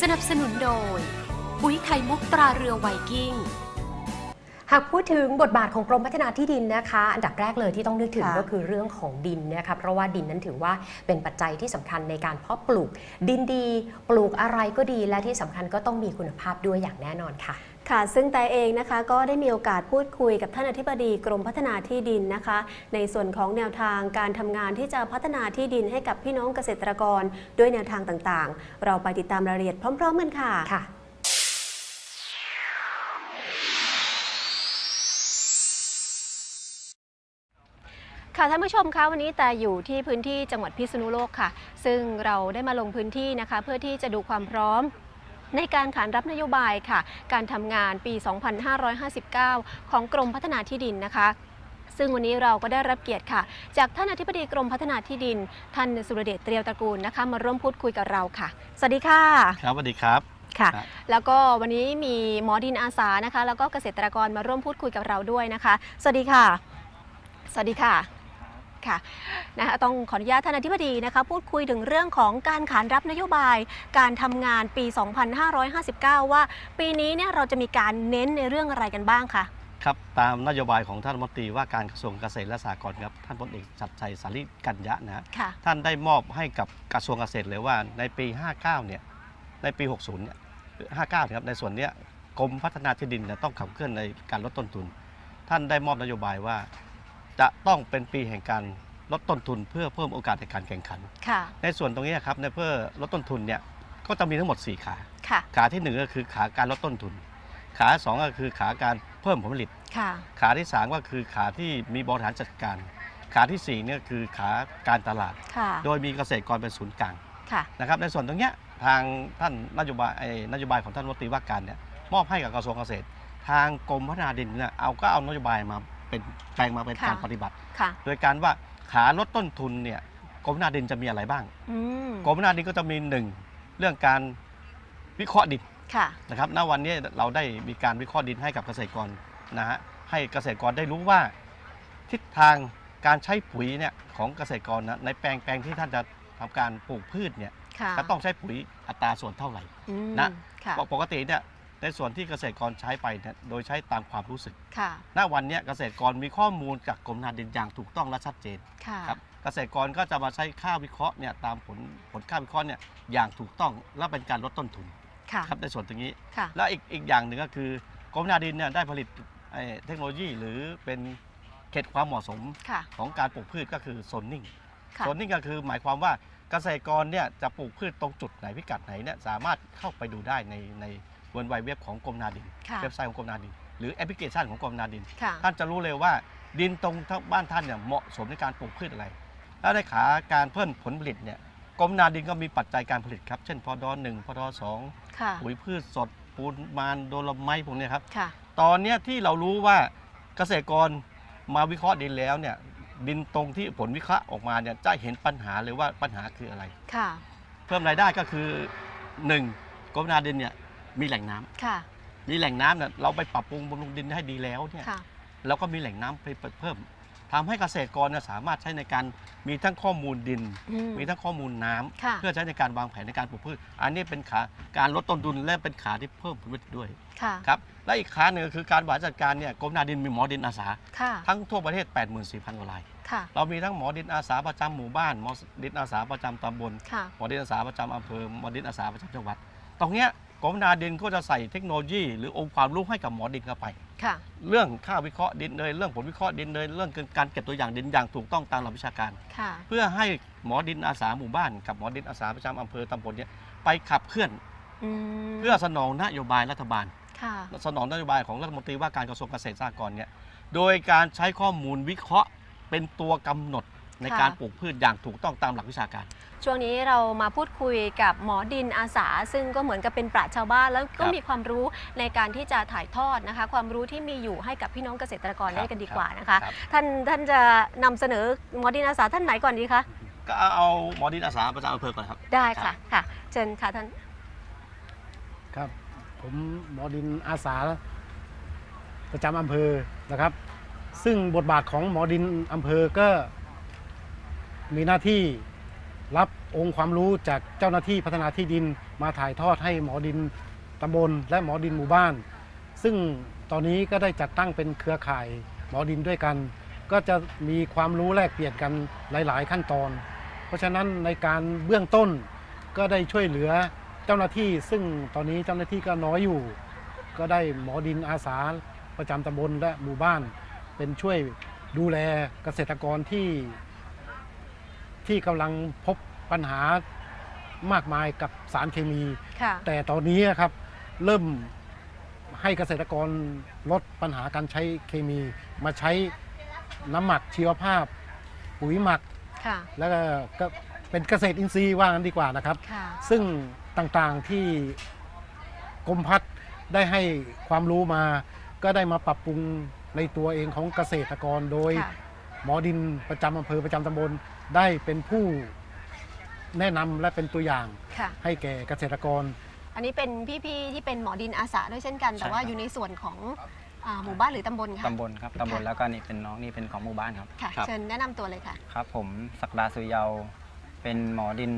สนับสนุนโดยปุ๋ยไข่มุกตราเรือไวกิ้ง หากพูดถึงบทบาทของกรมพัฒนาที่ดินนะคะ อันดับแรกเลยที่ต้องนึกถึงค่ะก็คือเรื่องของดินนะคะเพราะว่าดินนั้นถือว่าเป็นปัจจัยที่สำคัญในการเพาะปลูก ดินดีปลูกอะไรก็ดีและที่สำคัญก็ต้องมีคุณภาพด้วยอย่างแน่นอนค่ะ ค่ะซึ่งแต่เองนะคะก็ได้มีโอกาสพูดคุยกับท่านอธิบดีกรมพัฒนาที่ดินนะคะ ในส่วนของแนวทางการทำงานที่จะพัฒนาที่ดินให้กับพี่น้องเกษตรกร ด้วยแนวทางต่างๆ เราไปติดตามรายละเอียดพร้อม ๆ กันค่ะ ค่ะ ค่ะท่านผู้ชมคะวันนี้แต่อยู่ที่พื้นที่จังหวัดพิษณุโลกค่ะ ซึ่งเราได้มาลงพื้นที่นะคะ เพื่อที่จะดูความพร้อมในการขานรับนโยบายค่ะ การทำงานปี 2559 ของกรมพัฒนาที่ดินนะคะ ซึ่งวันนี้เราก็ได้รับเกียรติค่ะ จากท่านอธิบดีกรมพัฒนาที่ดิน ท่านสุรเดชเตรียวตระกูลนะคะ มาร่วมพูดคุยกับเราค่ะ สวัสดีค่ะ ครับสวัสดีครับ ค่ะครับแล้วก็วันนี้มีหมอดินอาสานะคะ แล้วก็เกษตรกรมาร่วมพูดคุยกับเราด้วยนะคะ สวัสดีค่ะ สวัสดีค่ะ ค่ะนะคะต้องขออนุญาตท่านอธิบดีนะคะพูดคุยถึงเรื่องของการขานรับนโยบาย การทำงานปี 2559 ว่าปีนี้เนี่ยเราจะมีการเน้นในเรื่องอะไรกันบ้างคะครับตามนโยบายของท่านรัฐมนตรีว่าการกระทรวงเกษตรและสหกรณ์ครับท่านพลเอกชัดชัยสาริกัญญะนะฮะค่ะ ท่านได้มอบให้กับกระทรวงเกษตรเลยว่าในปี 59 เนี่ย ในปี 60 เนี่ย 59นะครับ ในส่วนเนี้ยกรมพัฒนาที่ดินเนี่ยต้องขับเคลื่อนในการลดต้นทุน ท่านได้มอบนโยบายว่า จะต้องเป็นปีแห่งการลดต้นทุนเพื่อเพิ่มโอกาสในการแข่งขัน ค่ะ ในส่วนตรงนี้ครับในเพื่อลดต้นทุนเนี่ยก็จะมีทั้งหมด 4 ขา ค่ะ ขาที่หนึ่งก็คือขาการลดต้นทุน ขาสองก็คือขาการเพิ่มผลผลิต ค่ะ ขาที่3ก็คือขาที่มีบริหารจัดการ ขาที่4เนี่ยคือขาการตลาด ค่ะ โดยมีเกษตรกรเป็นศูนย์กลางค่ะ นะครับในส่วนตรงเนี้ยทางท่านนโยบายไอ้นโยบายของท่านรัฐมนตรีว่าการเนี่ยมอบให้กับกระทรวงเกษตร ทางกรมพัฒนาดินเนี่ยเอาก็เอานโยบายมา เป็นแปลงมาเป็นค่ะ การปฏิบัติ ค่ะ โดยการว่าขาลดต้นทุนเนี่ยกรมพัฒนาดินจะมีอะไรบ้าง อืมกรมพัฒนาดินก็จะมีหนึ่งเรื่องการวิเคราะห์ดินค่ะ นะครับณวันนี้เราได้มีการวิเคราะห์ดินให้กับเกษตรกรนะฮะให้เกษตรกรได้รู้ว่า ทิศทางการใช้ปุ๋ยเนี่ยของเกษตรกรนะในแปลงแปลงที่ท่านจะทำการปลูกพืชเนี่ยค่ะจะต้องใช้ปุ๋ยอัตราส่วนเท่าไหร่ อืมนะ ค่ะ ปกติเนี่ย ในส่วนที่เกษตรกรใช้ไปเนี่ยโดยใช้ตามความรู้สึก ค่ะ ณวันเนี้ยเกษตรกรมีข้อมูลจากกรมนาดินอย่างถูกต้องและชัดเจนค่ะ ครับเกษตรกรก็จะมาใช้ค่าวิเคราะห์เนี่ยตามผลผลค่าวิเคราะห์เนี่ยอย่างถูกต้องและเป็นการลดต้นทุนค่ะ ครับในส่วนตรงนี้ ค่ะ แล้วอีกอีกอย่างหนึ่งก็คือกรมนาดินเนี่ยได้ผลิตไอ้เทคโนโลยีหรือเป็นเขตความเหมาะสมค่ะ ของการปลูกพืชก็คือโซนนิ่ง ค่ะ โซนนิ่งก็คือหมายความว่าเกษตรกรเนี่ยจะปลูกพืชตรงจุดไหนพิกัดไหนเนี่ยสามารถเข้าไปดูได้ในใน เว็บไซต์เว็บของกรมนาดิน ค่ะเว็บไซต์ของกรมนาดิน หรือแอปพลิเคชันของกรมนาดิน ค่ะท่านจะรู้เลยว่าดินตรงบ้านท่านเนี่ยเหมาะสมในการปลูกพืชอะไร แล้วในขาการเพิ่มผลผลิตเนี่ยกรมนาดินก็มีปัจจัยการผลิตครับ เช่นพอดอหนึ่งพอดอสองค่ะปุ๋ยพืชสดปูนมานโดลไม้พวกเนี้ยครับ ค่ะ ตอนเนี้ยที่เรารู้ว่าเกษตรกรมาวิเคราะห์ดินแล้วเนี่ยดินตรงที่ผลวิเคราะห์ออกมาเนี่ยจะเห็นปัญหาเลยว่าปัญหาคืออะไร ค่ะ เพิ่มรายได้ก็คือหนึ่งกรมนาดินเนี่ย มีแหล่งน้ำค่ะ มีแหล่งน้ำเนี่ยเราไปปรับปรุงบำรุงดินให้ดีแล้วเนี่ยค่ะแล้วก็มีแหล่งน้ำไปเพิ่มทำให้เกษตรกรเนี่ยสามารถใช้ในการมีทั้งข้อมูลดิน อืม มีทั้งข้อมูลน้ำค่ะ เพื่อใช้ในการวางแผนในการปลูกพืช อันนี้เป็นขาการลดต้นทุนและเป็นขาที่เพิ่มผลผลิตด้วยค่ะ ครับและอีกขาหนึ่งก็คือการบริหารจัดการเนี่ยกรมนาดินมีหมอดินอาสา ค่ะ ทั้งทั่วประเทศ 84,000กว่าราย ค่ะ เรามีทั้งหมอดินอาสาประจำหมู่บ้านหมอดินอาสาประจำตำบล ค่ะ หมอดินอาสาประจำอำเภอหมอดินอาสาประจำจังหวัด ตรงเนี้ย กรมนาดินก็จะใส่เทคโนโลยี หรือองค์ความรู้ให้กับหมอดินเข้าไป ค่ะ เรื่องค่าวิเคราะห์ดินเลยเรื่องผลวิเคราะห์ดินเลยเรื่องการเก็บตัวอย่างดินอย่างถูกต้องตามหลักวิชาการ ค่ะ เพื่อให้หมอดินอาสาหมู่บ้านกับหมอดินอาสาประจำอำเภอตำบลเนี่ยไปขับเคลื่อนอืมเพื่อสนองนโยบายรัฐบาล ค่ะ สนองนโยบายของรัฐมนตรีว่าการกระทรวงเกษตรสหกรณ์เนี่ย โดยการใช้ข้อมูลวิเคราะห์เป็นตัวกำหนด ในค่ะ การปลูกพืชอย่างถูกต้องตามหลักวิชาการ ช่วงนี้เรามาพูดคุยกับหมอดินอาสา ซึ่งก็เหมือนกับเป็นปราชญ์ชาวบ้าน แล้วก็ครับมีความรู้ในการที่จะถ่ายทอดนะคะ ความรู้ที่มีอยู่ให้กับพี่น้องเกษตรกรครับได้กันดีกว่านะคะ ครับ ท่านท่านจะนำเสนอหมอดินอาสาท่านไหนก่อนดีคะก็เอาหมอดินอาสาประจำอำเภอก่อนครับ ได้ค่ะค่ะ เชิญค่ะท่านครับผมหมอดินอาสา ประจำอำเภอนะครับ ซึ่งบทบาทของหมอดินอำเภอก็ มีหน้าที่รับองค์ความรู้จากเจ้าหน้าที่พัฒนาที่ดินมาถ่ายทอดให้หมอดินตำบลและหมอดินหมู่บ้าน ซึ่งตอนนี้ก็ได้จัดตั้งเป็นเครือข่ายหมอดินด้วยกัน ก็จะมีความรู้แลกเปลี่ยนกันหลาย ๆ ขั้นตอน เพราะฉะนั้นในการเบื้องต้นก็ได้ช่วยเหลือเจ้าหน้าที่ ซึ่งตอนนี้เจ้าหน้าที่ก็น้อยอยู่ ก็ได้หมอดินอาสาประจำตำบลและหมู่บ้าน เป็นช่วยดูแลเกษตรกรที่ ที่กำลังพบปัญหามากมายกับสารเคมี ค่ะ แต่ตอนนี้ครับเริ่มให้เกษตรกรลดปัญหาการใช้เคมี มาใช้น้ำหมักชีวภาพ ปุ๋ยหมัก ค่ะ แล้วก็ก็เป็นเกษตรอินทรีย์ว่างั้นดีกว่านะครับ ค่ะ ซึ่งต่างๆที่กรมพัฒน์ได้ให้ความรู้มา ก็ได้มาปรับปรุงในตัวเองของเกษตรกรโดย ค่ะ หมอดินประจำอำเภอประจำตำบลได้เป็นผู้แนะนำและเป็นตัวอย่างค่ะ ให้แก่เกษตรกร อันนี้เป็นพี่ๆที่เป็นหมอดินอาสาด้วยเช่นกัน แต่ว่าใช่ครับ อยู่ในส่วนของอ่าหมู่บ้านหรือตำบลคะตำบลครับตำบลค่ะแล้วก็นี่เป็นน้องนี่เป็นของหมู่บ้านครับ ค่ะ ครับ เชิญแนะนำตัวเลยค่ะ ครับ ผมศักดาสุเยาว์เป็นหมอดิน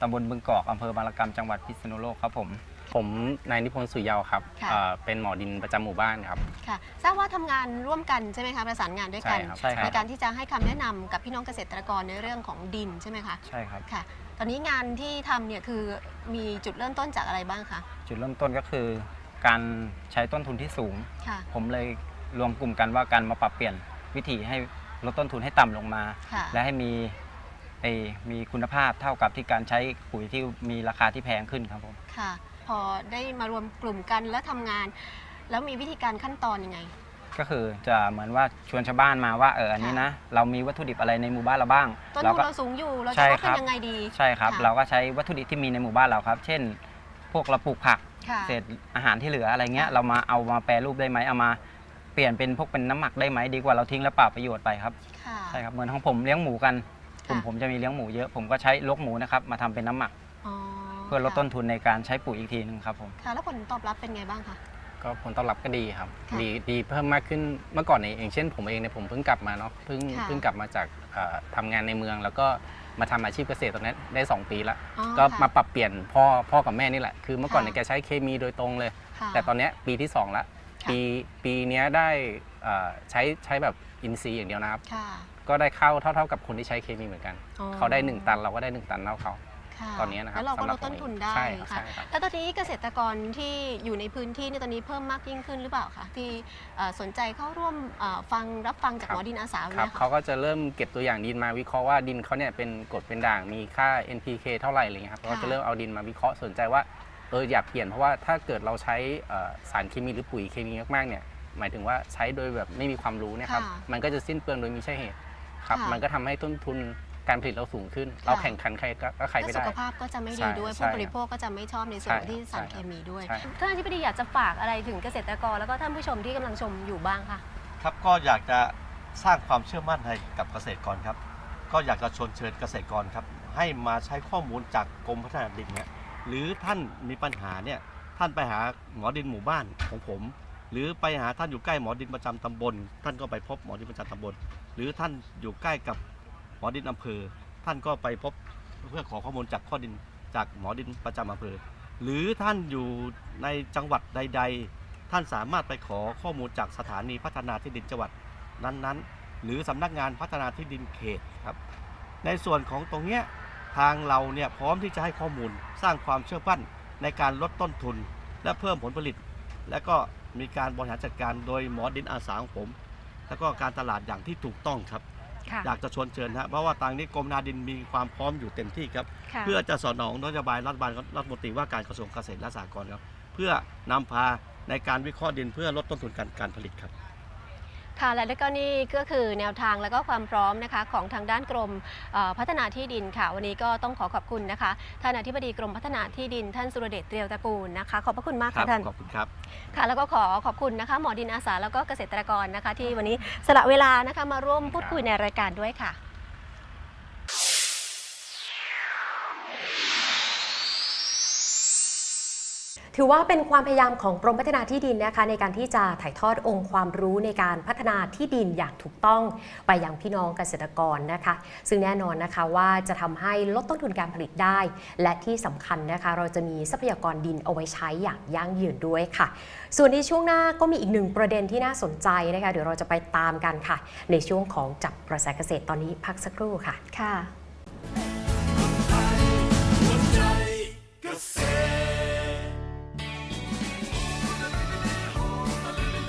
ตำบลบึงกอกอำเภอบางละกำจังหวัดพิษณุโลกครับผม ผมนายนิพนธ์สุเยาวครับค่ะ เอ่อเป็นหมอดินประจำหมู่บ้านครับ ค่ะทราบว่าทำงานร่วมกันใช่ไหมคะประสานงานด้วยกันใช่ครับใช่คในรับการที่จะให้คำแนะนำกับพี่น้องเกษตรกรในเรื่องของดินใช่ไหมคะใช่ครับ ค่ะ ตอนนี้งานที่ทำเนี่ยคือมีจุดเริ่มต้นจากอะไรบ้างคะจุดเริ่มต้นก็คือ การใช้ต้นทุนที่สูง ค่ะ ผมเลยรวมกลุ่มกันว่าการมาปรับเปลี่ยนวิธีให้ลดต้นทุนให้ต่ำลงมา ค่ะ และให้มีไอมีคุณภาพเท่ากับที่การใช้ปุ๋ยที่มีราคาที่แพงขึ้นครับผม ค่ะ พอได้มารวมกลุ่มกันแล้วทำงาน แล้วมีวิธีการขั้นตอนยังไง ก็คือจะเหมือนว่าชวนชาวบ้านมาว่าเอออันนี้นะเรามีวัตถุดิบอะไรในหมู่บ้านเราบ้างต้นเราทุนก็ เราสูงอยู่เราใช่จะลดครัเป็นบยังไงดี ใช่ครับ ค่ะ เราก็ใช้วัตถุดิบที่มีในหมู่บ้านเราครับ เช่น พวกเราปลูกผัก ค่ะ เศษอาหารที่เหลืออะไรเงี้ยค่ะเรามาเอามาแปรรูปได้ไหมเอามาเปลี่ยนเป็นพวกเป็นน้ำหมักได้ไหมดีกว่าเราทิ้งแล้วเปล่าประโยชน์ไปครับค่ะ ใช่ครับเหมือนของผมเลี้ยงหมูกันกลุ่มค่ะ ผมจะมีเลี้ยงหมูเยอะผมก็ใช้ลกหมูนะครับมาทำเป็นน้ำหมักอ๋อ เพื่อลดค่ะต้นทุนในการใช้ปุ๋ยอีกทีนึงครับผมค่ะ แล้วผลตอบรับเป็นไงบ้างคะ ก็ผลตอบรับก็ดีครับ ค่ะ ดีดีเพิ่มมากขึ้นเมื่อก่อนเนี่ยอย่างเช่นผมเองเนี่ยผมเพิ่งกลับมาเนาะเพิ่งค่ะ เพิ่งกลับมาจากเอ่อทำงานในเมือง แล้วก็มาทำอาชีพเกษตรตรงนี้ได้ 2 ปีละอ๋อก็ค่ะ มาปรับเปลี่ยนพ่อพ่อกับแม่นี่แหละคือเมื่อก่อนเนี่ยค่ะ แกใช้เคมีโดยตรงเลย ค่ะ แต่ตอนเนี้ยปีที่สองละ ค่ะ ปีปีเนี้ยได้เอ่อใช้ใช้แบบอินทรีย์อย่างเดียวนะครับ ค่ะก็ได้เข้าเท่าเท่ากับคนที่ใช้เคมีเหมือนกัน อ๋อเขาได้หนึ่งตันเราก็ได้หนึ่งตันเท่าเขา ค่ะตอนนี้นะครับแล้วเราก็สำหลรับดต้นผมทุนเองได้ใช่ค่ะ ใช่ครับ แล้วตอนนี้เกษตรกรที่อยู่ในพื้นที่นี่ตอนนี้เพิ่มมากยิ่งขึ้นหรือเปล่าคะที่เอ่อสนใจเข้าร่วมเอ่อฟังรับฟังจากครัหบ มอดินอาสาครับเนี่ยเขาค่ะก็จะเริ่มเก็บตัวอย่างดินมาวิเคราะห์ว่าดินเขาเนี่ยเป็นกรดเป็นด่างมีค่า NPK เท่าไหร่อะไรเงี้ยครับเขาก็ค่ะ จะเริ่มเอาดินมาวิเคราะห์สนใจว่าเอออยากเปลี่ยนเพราะว่าถ้าเกิดเราใช้เอ่อสารเคมีหรือปุ๋ยเคมีมากๆเนี่ยหมายถึงว่าใช้โดยแบบไม่มีความรู้เนะครับค่ะมันก็จะสิ้นเปลืองโดยมีใช่เหตุครับค่ะ มันก็ทำให้ต้นทุน การผลิตเราสูงขึ้น เราแข่งขันใครก็ก็ใครแล้วไม่สุได้ขภาพก็จะไม่ใช่ดีด้วยใช่ผู้บริโภคก็จะไม่ชอบในส่วนใช่ที่สารใช่เคมีด้วยใช่ท่านอธิบดีอยากจะฝากอะไรถึงเกษตรกรแล้วก็ท่านผู้ชมที่กำลังชมอยู่บ้างคะครับก็อยากจะสร้างความเชื่อมั่นให้กับเกษตรกรครับ ก็อยากจะชวนเชิญเกษตรกรครับ ให้มาใช้ข้อมูลจากกรมพัฒนาดินเนี่ยหรือท่านมีปัญหาเนี่ยท่านไปหาหมอดินหมู่บ้านของผม หรือไปหาท่านอยู่ใกล้หมอดินประจำตำบล ท่านก็ไปพบหมอดินประจำตำบล หรือท่านอยู่ใกล้กับ หมอดินอำเภอ ท่านก็ไปพบเพื่อขอข้อมูลจากข้อดินจากหมอดินประจำอำเภอ หรือท่านอยู่ในจังหวัดใด ๆ ท่านสามารถไปขอข้อมูลจากสถานีพัฒนาที่ดินจังหวัดนั้นๆ หรือสำนักงานพัฒนาที่ดินเขตครับ ในส่วนของตรงเนี้ยทางเราเนี่ยพร้อมที่จะให้ข้อมูลสร้างความเชื่อมั่นในการลดต้นทุน และเพิ่มผลผลิต และก็มีการบริหารจัดการโดยหมอดินอาสาของผม แล้วก็การตลาดอย่างที่ถูกต้องครับ อยากจะชวนเชิญฮะเพราะว่าทางนี้กรมนาดินมีความพร้อมอยู่เต็มที่ครับค่ะเพื่อจะสนองนโยบายรัฐบาลรัฐมนตรีว่าการกระทรวงเกษตรและสหกรณ์ครับ เพื่อนำพาในการวิเคราะห์ดินเพื่อลดต้นทุนการการผลิตครับ ค่ะและก็นี่ก็คือแนวทางและก็ความพร้อมนะคะของทางด้านกรมเอ่อพัฒนาที่ดินค่ะ วันนี้ก็ต้องขอขอบคุณนะคะท่านอธิบดีกรมพัฒนาที่ดิน ท่านสุรเดชเตรียวตระกูลนะคะ ขอบพระคุณมากครัค่ะท่านขอบคุณครับค่ะ แล้วก็ขอขอบคุณนะคะ หมอดินอาสาแล้วก็เกษตรกรนะคะ ที่วันนี้สละเวลานะคะมาร่วมพูดคุยในรายการด้วยค่ะ ถือว่าเป็นความพยายามของกรมพัฒนาที่ดินนะคะในการที่จะถ่ายทอดองค์ความรู้ในการพัฒนาที่ดินอย่างถูกต้องไปยังพี่น้องเกษตรกรนะคะ ซึ่งแน่นอนนะคะว่าจะทำให้ลดต้นทุนการผลิตได้ และที่สำคัญนะคะ เราจะมีทรัพยากรดินเอาไว้ใช้อย่างยั่งยืนด้วยค่ะ ส่วนในช่วงหน้าก็มีอีกหนึ่งประเด็นที่น่าสนใจนะคะเดี๋ยวเราจะไปตามกันค่ะ ในช่วงของจับกระแสเกษตรตอนนี้พักสักครู่ค่ะค่ะ